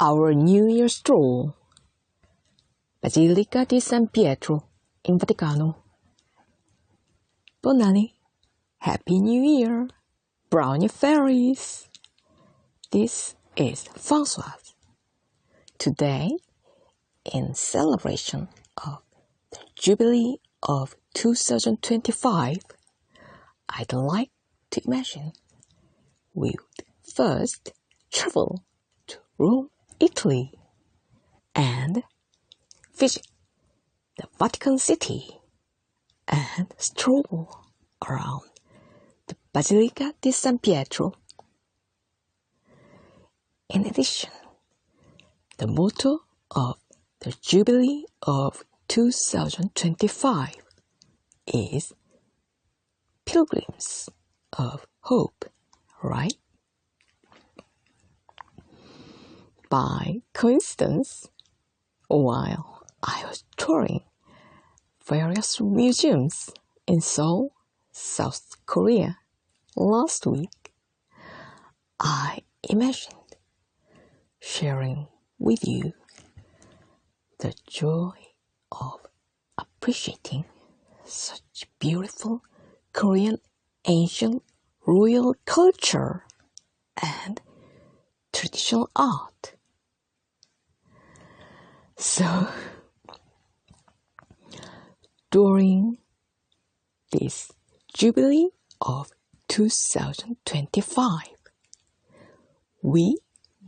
our New Year stroll. Basilica di San Pietro in Vaticano. Bonani, Happy New Year, Brownie Fairies. This is Françoise. Today, in celebration of the Jubilee of 2025, I'd like to imagine we would first travel to Rome, Italy, and visit the Vatican City and stroll around the Basilica di San Pietro. In addition, the motto of the Jubilee of 2025 is Pilgrims of Hope, right? By coincidence, while I was touring various museums in Seoul, South Korea last week, I imagined sharing with you the joy of appreciating such beautiful Korean ancient royal culture and traditional art. So, during this Jubilee of 2025, we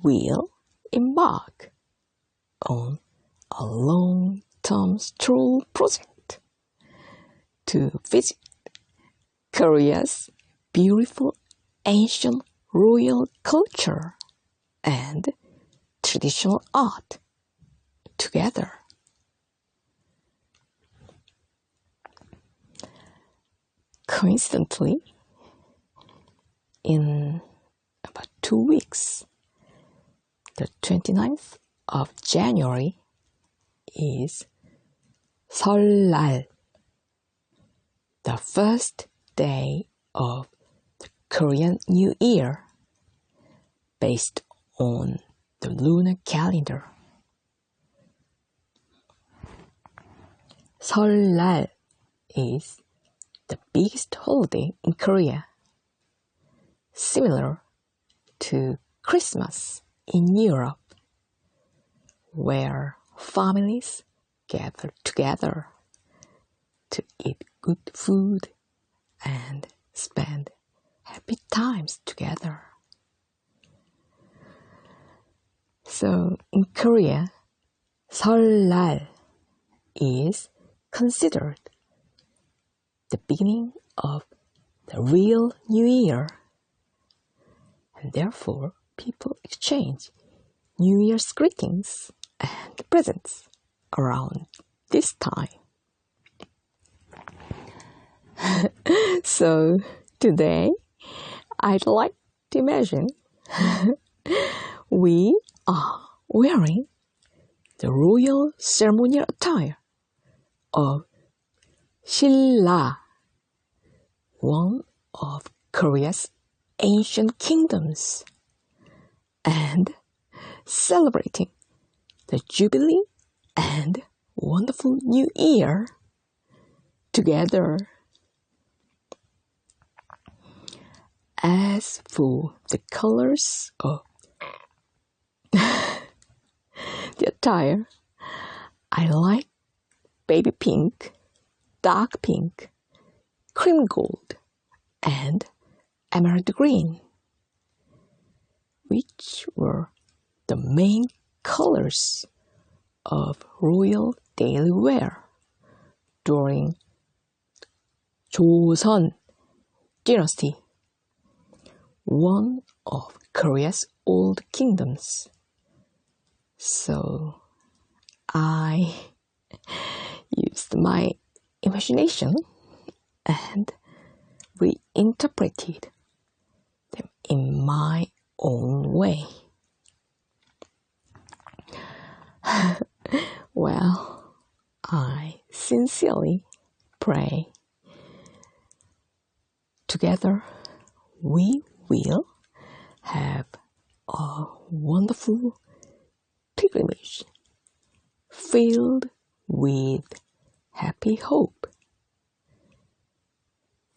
will embark on a long-term stroll project to visit Korea's beautiful ancient royal culture and traditional art together. Coincidentally, in about two weeks, the 29th of January is 설날, the first day of the Korean New Year, based on the lunar calendar. Seollal is the biggest holiday in Korea, similar to Christmas in Europe, where families gather together to eat good food and spend happy times together. So in Korea, 설날 is considered the beginning of the real new year. And therefore, people exchange New Year's greetings and presents around this time. so today, I'd like to imagine we are wearing the royal ceremonial attire of Silla, one of Korea's ancient kingdoms, and celebrating the Jubilee and wonderful New Year together. As for the colors of the attire, I like baby pink, dark pink, cream gold, and emerald green, which were the main colors of royal daily wear during Joseon dynasty, one of Korea's old kingdoms. So I used my imagination and reinterpreted them in my own way. well, I sincerely pray together we will have a wonderful pilgrimage filled with happy hope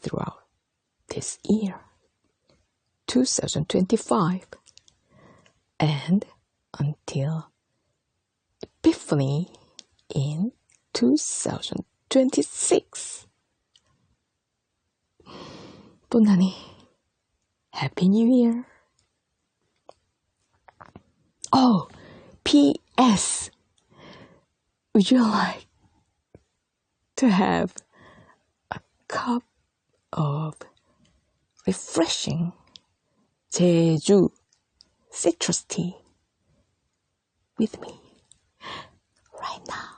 throughout this year 2025 and until Epiphany in 2026. Bonani, Happy New Year. Oh, P.S. Would you like to have a cup of refreshing Jeju citrus tea with me right now?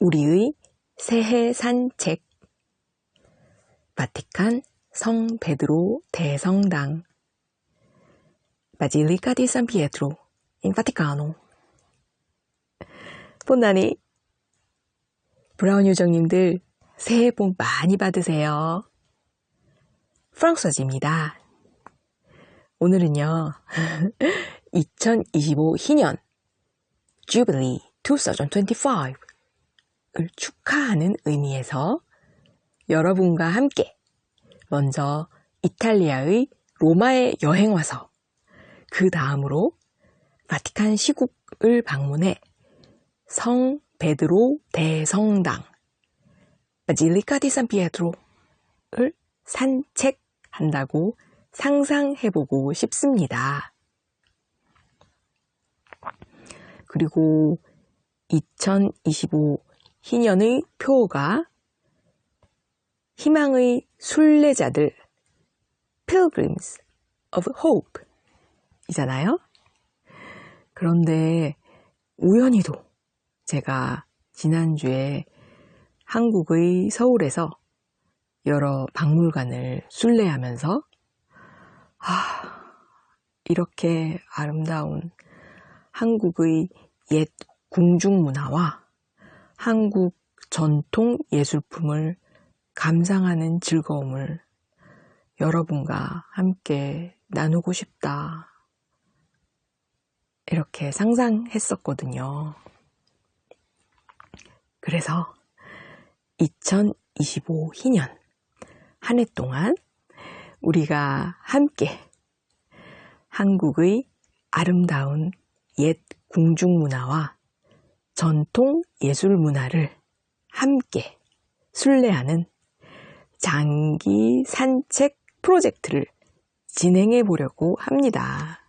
우리의 새해 산책 바티칸 성 베드로 대성당 Basilica di San Pietro in Vaticano 폰나니 브라운 요정님들 새해 복 많이 받으세요. 프랑스어지입니다. 오늘은요 2025 희년 Jubilee 2025을 축하하는 의미에서 여러분과 함께 먼저 이탈리아의 로마에 여행 와서 그 다음으로 바티칸 시국을 방문해 성 베드로 대성당 바질리카 디 산 피에드로를 산책한다고 상상해보고 싶습니다. 그리고 2025 희년의 표가 희망의 순례자들 Pilgrims of Hope 이잖아요. 그런데 우연히도 제가 지난주에 한국의 서울에서 여러 박물관을 순례하면서 아, 이렇게 아름다운 한국의 옛 궁중 문화와 한국 전통 예술품을 감상하는 즐거움을 여러분과 함께 나누고 싶다. 이렇게 상상했었거든요. 그래서 2025 희년 한 해 동안 우리가 함께 한국의 아름다운 옛 궁중 문화와 전통 예술 문화를 함께 순례하는 장기 산책 프로젝트를 진행해 보려고 합니다.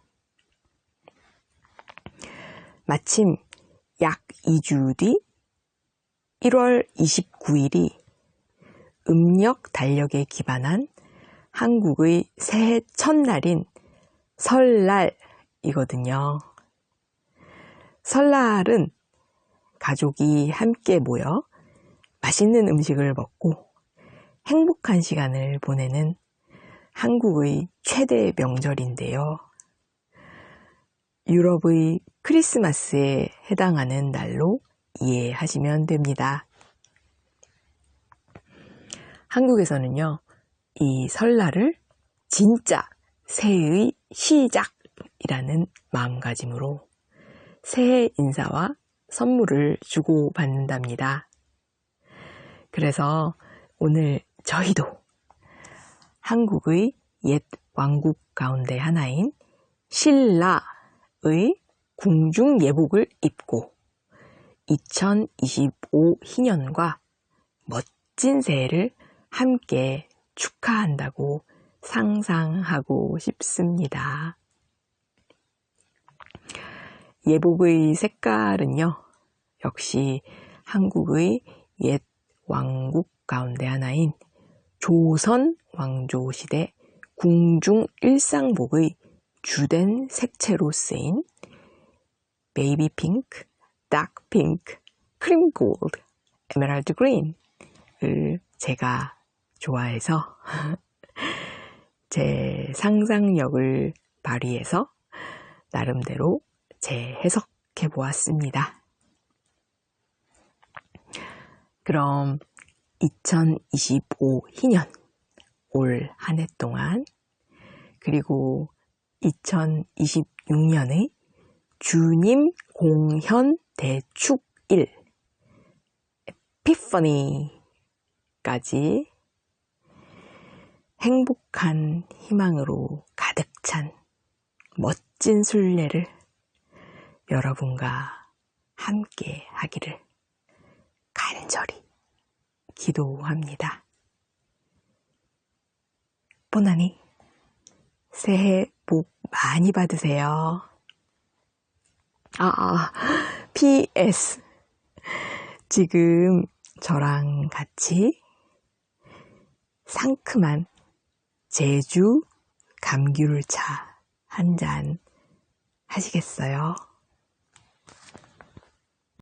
마침 약 2주 뒤 1월 29일이 음력 달력에 기반한 한국의 새해 첫날인 설날이거든요. 설날은 가족이 함께 모여 맛있는 음식을 먹고 행복한 시간을 보내는 한국의 최대 명절인데요. 유럽의 크리스마스에 해당하는 날로 이해하시면 됩니다. 한국에서는요, 이 설날을 진짜 새해의 시작이라는 마음가짐으로 새해 인사와 선물을 주고 받는답니다. 그래서 오늘 저희도 한국의 옛 왕국 가운데 하나인 신라의 궁중 예복을 입고 2025 희년과 멋진 새해를 함께 축하한다고 상상하고 싶습니다. 예복의 색깔은요, 역시 한국의 옛 왕국 가운데 하나인 조선 왕조 시대 궁중 일상복의 주된 색채로 쓰인 베이비 핑크, 닥 핑크, 크림 골드, 에메랄드 그린을 제가 좋아해서 제 상상력을 발휘해서 나름대로 재해석해 보았습니다. 그럼 2025 희년 올 한 해 동안 그리고 2026년의 주님 공현 대축일 에피퍼니까지 행복한 희망으로 가득 찬 멋진 순례를 여러분과 함께 하기를 간절히 기도합니다. 보나니 새해 복 많이 받으세요. 아, 아, PS. 지금 저랑 같이 상큼한 제주 감귤차 한 잔 하시겠어요?